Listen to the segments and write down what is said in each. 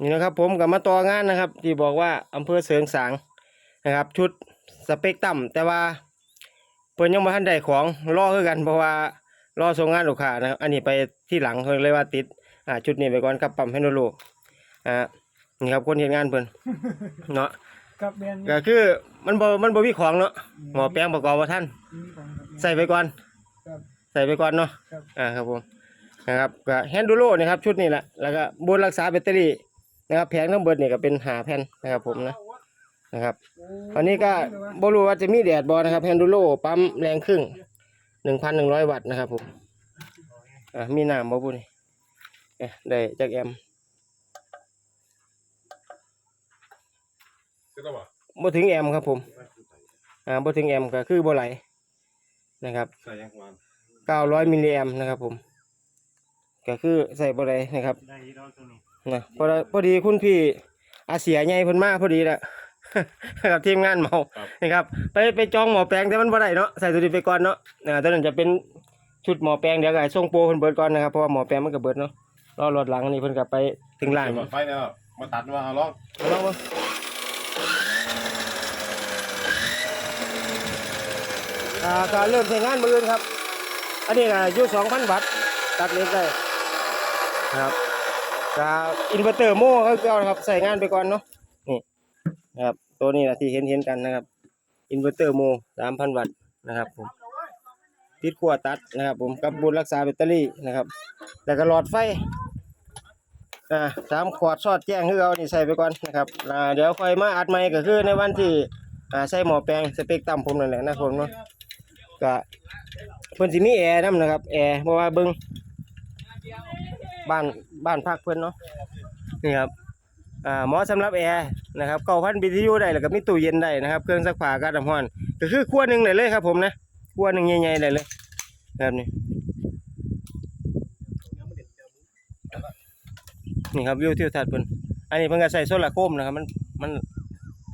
นี่นะครับผมกับมาต่องานนะครับ ที่บอกว่าอำเภอเสริงสางนะครับ ชุดสเปกต่ำแต่ว่าเพิ่นยังบ่ทันได้ของรอคือกันเพราะว่ารอส่งงานลูกค้านะครับ อันนี้ไปที่หลังเพิ่นเลยว่าติดอ่าชุดนี้ไปก่อนกับปั๊มให้โนโลอ่านี่ครับคนเฮ็ดงานเพิ่นเนาะกับแมนก็คือมันบ่มันบ่มีของเนาะหมอแปลงประกอบบ่ทันมีของครับใส่ไปก่อนครับใส่ไปก่อนเนาะครับอ่าครับผมนะครับก็แฮนดูโลนะครับ ชุดนี้แหละแล้วก็บนรักษาแบตเตอรี่ นะครับแผงทั้งเบิดนี่ก็เป็นหาแผ่นนะครับ ผมนะนะครับอันนี้ก็บ่รู้ว่าจะมีแดดบ่นะครับแฮนดูโลปั๊มแรงครึ่ง1,100วัตต์นะครับผมอ่ามีน้ำบ่บุนี่เอ๊ะได้จากแอมป์ก็ต้องบอกบ่ถึงแอมป์ครับผมอ่าบ่ถึงแอมป์ก็คือบ่ไหลนะครับใส่ยังวัน900มิลลิแอมป์นะครับผมก็คือใส่บ่ได้นะครับได้ดอกตรง นี้นะพอดีพอดีคุณพี่อาเสียใหญ่เพิ่นมาพอดีแหละ กับทีมงานเมานะครับ ไปไปจองหมอแปลงแต่มันบ่ได้เนาะใส่ตัวนี้ไปก่อนเนาะอ่าตอนนั้นจะเป็นชุดหมอแปลงเดี๋ยวก็ให้ส่งโปรเพิ่นเบิดก่อนนะครับเพราะว่าหมอแปลงมันก็เบิดเนาะรอรถหลังนี่เพิ่นก็ไปถึงร้านหลอดไฟเนี่ยมาตัดมาเอาลองลองมาอ่าก็เริ่มใช้งานมื้ออื่นครับ อันนี้ก็อยู่2,000วัตต์ตัดเล็กได้นะครับ ก็อินเวอร์เตอร์โม่ก็เอานะครับใส่งานไปก่อนเนาะนี่นะครับตัวนี้นะที่เห็นเห็นกันนะครับอินเวอร์เตอร์โม่3,000วัตต์นะครับผมติดขั้วตัดนะครับผมกับบุญรักษาแบตเตอรี่นะครับแล้วก็หลอดไฟอ่าสามขวดสอดแจ้งคือเอานี่ใส่ไปก่อนนะครับอ่าเดี๋ยวค่อยมาอัดใหม่ก็คือในวันที่อ่าใส่หม้อแปลงสเปกต่ำผมนั่นแหละนะผมเนาะก็เพิ่นสิมีแอร์นํนะครับแอร์เพราะว่าเบิ่งบ้าน บ้านพักเพิ่อนเนาะนี่ครับอ่าหมอสำหรับแอร์นะครับ9,000 BTU ได้แล้วก็มีตู้เย็นได้นะครับ เครื่องซักผ้ากันน้ำร้อนก็คือครัวหนึ่งได้เลยครับผมนะครัวหนึ่งใหญ่ๆได้เลยแบบนี้นี่ครับวิวทิวทัศน์เพิ่นอันนี้เพิ่นก็ใส่โซลาร์โคมนะครับ มันมัน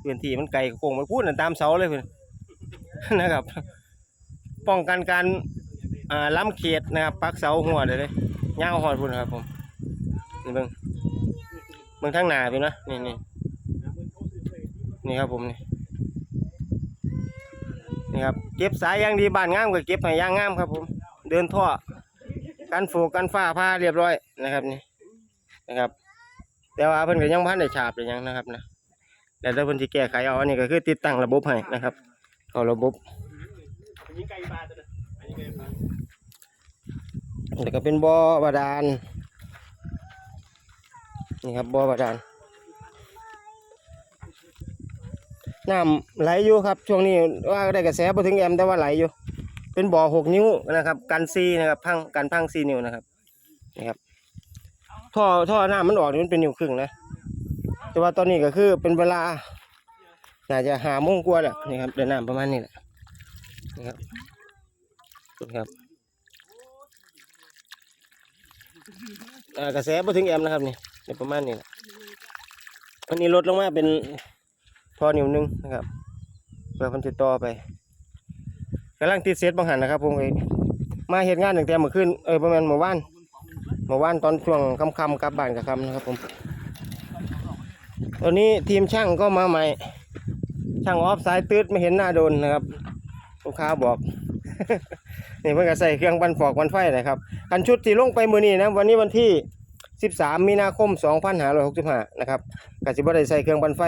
พื้นที่มันไกลโค้งไปพูดนั่นตามเสาเลยเพิ่นนะครับ ป้องกันการอ่าล้ำเขตนะครับปักเสาหัวได้เลยยาวหอดพุ่นนครับผม นี่เบิ่งเบิ่งทางหนาพี่นะนี่นี่นี่ครับผมนี่นี่ครับเก็บสายยางดีบานงามก็เก็บให้ยางงามครับ ผม เดินท่อกันโฟกันฟ้าผ้าเรียบร้อยนะครับนี่นะครับ แต่ว่าเพิ่นก็ยังบ่ทันได้ฉาบหรือหยังนะครับนะแล้วถ้าเพิ่นสิแก้ไขเอาอันนี้ก็คือติดตั้งระบบให้นะครับเข้าระบบแล้วก็เป็นบ่อบาดาล นี่ครับบ่อบาดาลน้ำไหลอยู่ครับ ช่วงนี้ว่าได้กระแสบ่ถึงแอมแต่ว่าไหลอยู่ เป็นบ่อหกนิ้วนะครับ กันซีนะครับ พังกันพังสี่นิ้วนะครับนี่ครับท่อท่อน้ำมันออกนี่มันเป็นนิ้วครึ่งนะ แต่ว่าตอนนี้ก็คือเป็นเวลาน่าจะหาโมงกว่าแหละนี่ครับเดินน้ำประมาณนี้แหละนี่ครับนี่ครับกระแสพอถึงแอมนะครับนี่ นี่ประมาณนี้แหละอันนี้ลดลงมาเป็นท่อนิ้วหนึงนะครับเพื่อมันติดต่อไปกำลังติดเซตบางหันนะครับผมเอมาเหตุงานตั้งแต่เมื่อคืนเออประมาณเมื่อวานเมื่อวานตอนช่วงค่ำๆกลับบ้านกับค่ำนะครับผมตอนนี้ทีมช่างก็มาใหม่ ช่างออฟสายตืดไม่เห็นหน้าโดนนะครับลูกค้าบอก นี่เพิ่งจะใส่เครื่องบันฟอกบันไฟนะครับกันชุดที่ลงไปมือนี้นะวันนี้วันที่ 13 มีนาคม 2565 นะครับกสิบได้ใส่เครื่องบันไฟ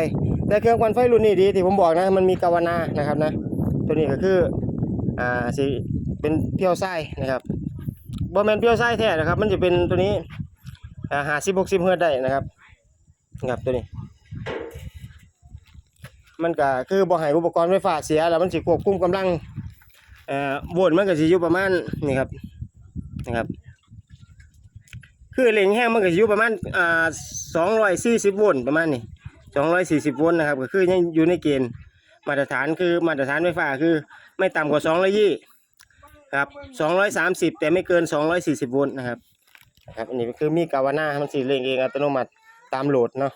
แต่เครื่องบันไฟรุ่นนี้ดีที่ผมบอกนะมันมีกาวนานะครับนะตัวนี้ก็คืออ่าสิเป็นเพียวไส้นะครับบอแมนเพียวไส้แท้นะครับ มันจะเป็นตัวนี้อ่าหาสิบหกสิบเฮิร์ตได้นะครับนะครับตัวนี้ มันก็คือบ่ให้อุปกรณ์ไฟฟ้าเสียแล้วมันสิควบคุมกำลังเอ่อโวลต์มันก็สิอยู่ประมาณนี่ครับนะครับ คือเร่งแห้งมันก็อยู่ประมาณอ่าสองร้อยสี่สิบโวลต์ประมาณนี้สองร้อยสี่สิบโวลต์นะครับก็คือยังอยู่ในเกณฑ์มาตรฐานคือมาตรฐานไฟฟ้าคือไม่ต่ำกว่าสองร้อยยี่ครับ230แต่ไม่เกิน240โวลต์นะครับนะครับอันนี้คือมีกาวน่ามันสีเร่งเองอัตโนมัติตามโหลดเนาะ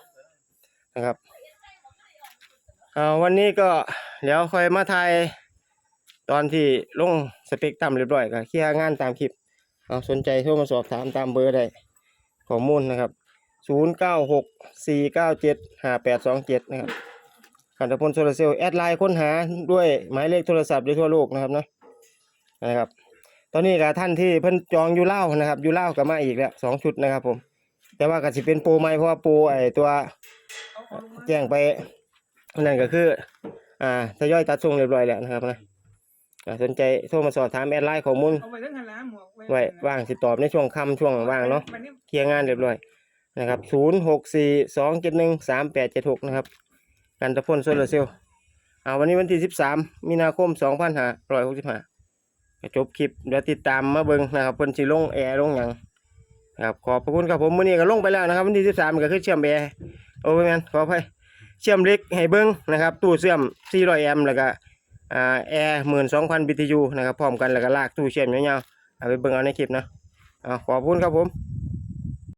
นะครับวันนี้ก็เดี๋ยวค่อยมาถ่ายตอนที่ลงสเปกต่ำเรียบร้อยก็เคลียร์งานตามคลิปเอาสนใจโทรมาสอบถามตามเบอร์ได้ ข้อมูลนะครับศูนย์เก้าหกสี่เก้าเจ็ดห้าแปดสองเจ็ดนะครับขันตพลโซลาร์เซลล์แอดไลน์ค้นหาด้วยหมายเลขโทรศัพท์ได้ทั่วโลกนะครับเนาะนะครับ ตอนนี้กับท่านที่เพิ่นจองอยู่เล่านะครับอยู่เล่าวก็มาอีกแล้วสองชุดนะครับผม แต่ว่าก็สิเป็นโปรใหม่เพราะว่าโปรไอตัวแจ้งไปนั่นก็คือ อ่าทยอยตัดส่งเรียบร้อยแล้วนะครับนะ สนใจโทรมาสอบถามแอดไลน์ข้อมูลเอาไว้ทั้งหันหล้างหมวกไว้ว่างสิตอบในช่วงค่ำช่วงว่างเนาะวันนี้เคลียร์งานเรียบร้อยนะครับศูนย์หกสี่สองเจ็ดหนึ่งสามแปดเจ็ดหกนะครับกันตะพลโซลาร์เซลล์อ่าวันนี้วันที่สิบสามมีนาคมสองพันห้าร้อยหกสิบห้าจบคลิปเดี๋ยวติดตามมาเบิ่งนะครับเพิ่นสิลงแอร์ลงหยังนะครับขอบพระคุณครับผมมื้อนี้ก็ลงไปแล้วนะครับ วันที่สิบสามก็คือเชื่อมแอร์โอ้ยแมนขออภัยเชื่อมเล็กให้เบิ่งนะครับ ตู้เชื่อม400แอมป์แล้วก็ อ่าแอร์12,000 BTU นะครับพร้อมกันแล้วก็ลากตู้เชื่อมยาวๆเอาไปเบิ่งเอาในคลิปนะขอบคุณครับผม